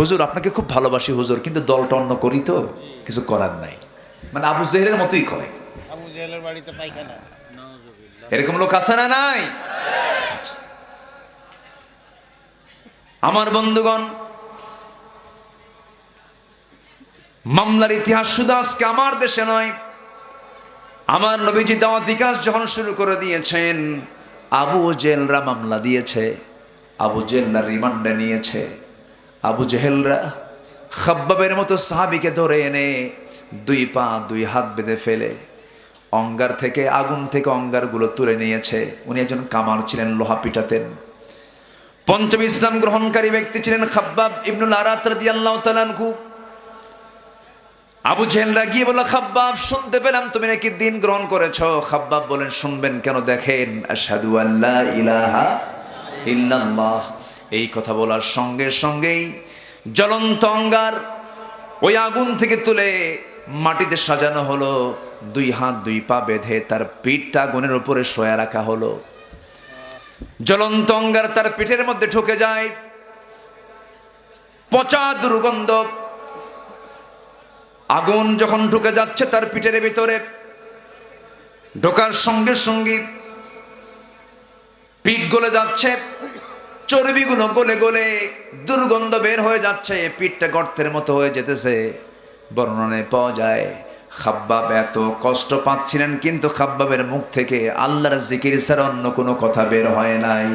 হুজুর আপনাকে খুব ভালোবাসি হুজুর কিন্তু দলটা অন্য করি তো কিছু করার নাই। মানে আবু জেহেলের মতোই করে। আবু জেহেলের বাড়িতে পায়খানা। এরকম লোক আছে না নাই? আমার বন্ধুগণ মামলার ইতিহাস শুধু আজকে আমার দেশে নয় আমার নবীজি দাওয়াত বিকাশ যখন শুরু করে দিয়েছেন আবু জেলরা মামলা দিয়েছে আবু জেলরা রিমান্ডে নিয়েছে। আবু জেহেলরা খাব্বাবের মতো সাহাবিকে ধরে এনে দুই পা, দুই হাত বেঁধে ফেলে অঙ্গার থেকে, আগুন থেকে অঙ্গারগুলো তুলে নিয়েছে। উনি একজন কামার ছিলেন, লোহা পিটাতেন। পঞ্চম ইসলাম গ্রহণকারী ব্যক্তি ছিলেন খাব্বাব ইবনুল আরাত আবু জেহেলরা গিয়ে বলল, খাব্বাব, শুনতে পেলাম তুমি নাকি দিন গ্রহণ করেছ। খাব্বাব বলেন শুনবেন কেন দেখেন? আশহাদু ইলাহা ইল্লাল্লাহ। এই কথা বলার সঙ্গে সঙ্গেই জ্বলন্ত অঙ্গার ওই আগুন থেকে তুলে মাটিতে সাজানো হলো। দুই হাত, দুই পা বেঁধে তার পিঠটা আগুনের উপরে শোয়া রাখা হলো। জ্বলন্ত অঙ্গার তার পিঠের মধ্যে ঢুকে যায়। পচা দুর্গন্ধ। আগুন যখন ঢুকে যাচ্ছে তার পিঠের ভিতরে, ঢোকার সঙ্গে সঙ্গে পিঠ গলে যাচ্ছে। চর্বিগুলো গলে গলে দুর্গন্ধ বের হয়ে যাচ্ছে, পিঠটা গর্তের মতো হয়ে যেতেছে। বর্ণনায় পাওয়া যায়, খাব্বাব এত কষ্ট পাচ্ছিলেন কিন্তু খাব্বাবের মুখ থেকে আল্লাহর জিকির ছাড়া অন্য কোনো কথা বের হয় নাই।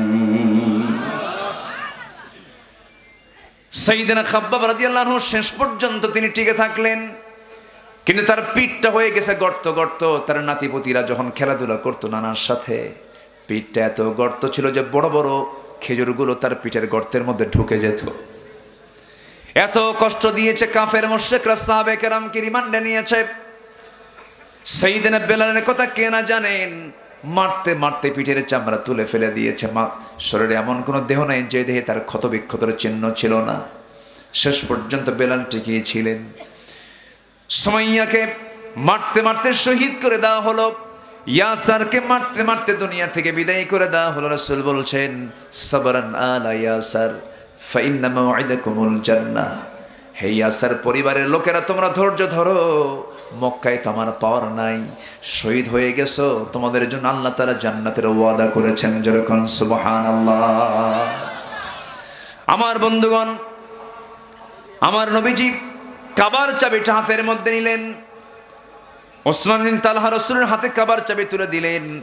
সাইদিনা খাব্বাব রাদিয়াল্লাহু শেষ পর্যন্ত তিনি টিকে থাকলেন, কিন্তু তার পিঠটা হয়ে গেছে গর্ত গর্ত। তার নাতিপতিরা যখন খেলাধুলা করতো নানার সাথে, পিঠটা এত গর্ত ছিল যে বড় বড় খেজুরগুলো তার পিঠের গর্তের মধ্যে ঢুকে যেত। এত কষ্ট দিয়েছে কাফের মোশেকরা সাহাবে কেরামকে রিমান্ডে নিয়েছে। সেই দিনে বেলালের কথা কে না জানেন? মারতে মারতে পিঠের চামড়া তুলে ফেলে দিয়েছে। মা, শরীরে এমন কোনো দেহ নাই যে দেহে তার ক্ষত বিক্ষতর চিহ্ন ছিল না। শেষ পর্যন্ত বেলাল টিকিয়ে ছিলেন। সময়য়াকে মারতে মারতে শহীদ করে দেওয়া হলো। ইয়াসারকে মারতে মারতে দুনিয়া থেকে বিদায় করে দেওয়া হলো, রাসূল বলছেন, সাবরান আলা ইয়াসার, ফাইন্না মাওয়াইদাকুমুল জান্নাহ। হে ইয়াসার পরিবারের লোকেরা, তোমরা ধৈর্য ধরো, মক্কায় তোমার পাওয়ার নাই। শহীদ হয়ে গেছো, তোমাদের জন্য আল্লাহ তারা জান্নাতের ওয়াদা করেছেন যেরকম সুবহানাল্লাহ। আমার বন্ধুগণ, আমার নবীজি কাবার চাবিটা হাতের মধ্যে নিলেন। ওসমান বিন তালহা রসুলের হাতে কাবার চাবি তুলে দিলেন।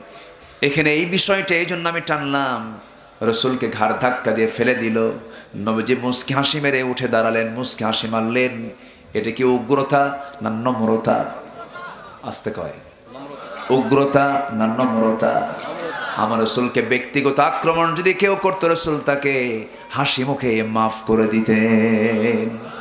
এখানে এই বিষয়টা এই জন্য আমি টানলাম। রসুলকে ঘাড় ধাক্কা দিয়ে ফেলে দিল। নবীজি মুসকি হাসি মেরে উঠে দাঁড়ালেন, মুসকি হাসি মারলেন। এটা কি উগ্রতা না নম্রতা? আসতে কয়। উগ্রতা না নম্রতা? আমার রসুলকে ব্যক্তিগত আক্রমণ যদি কেউ করতো, রসুল তাকে হাসি মুখে মাফ করে দিতেন।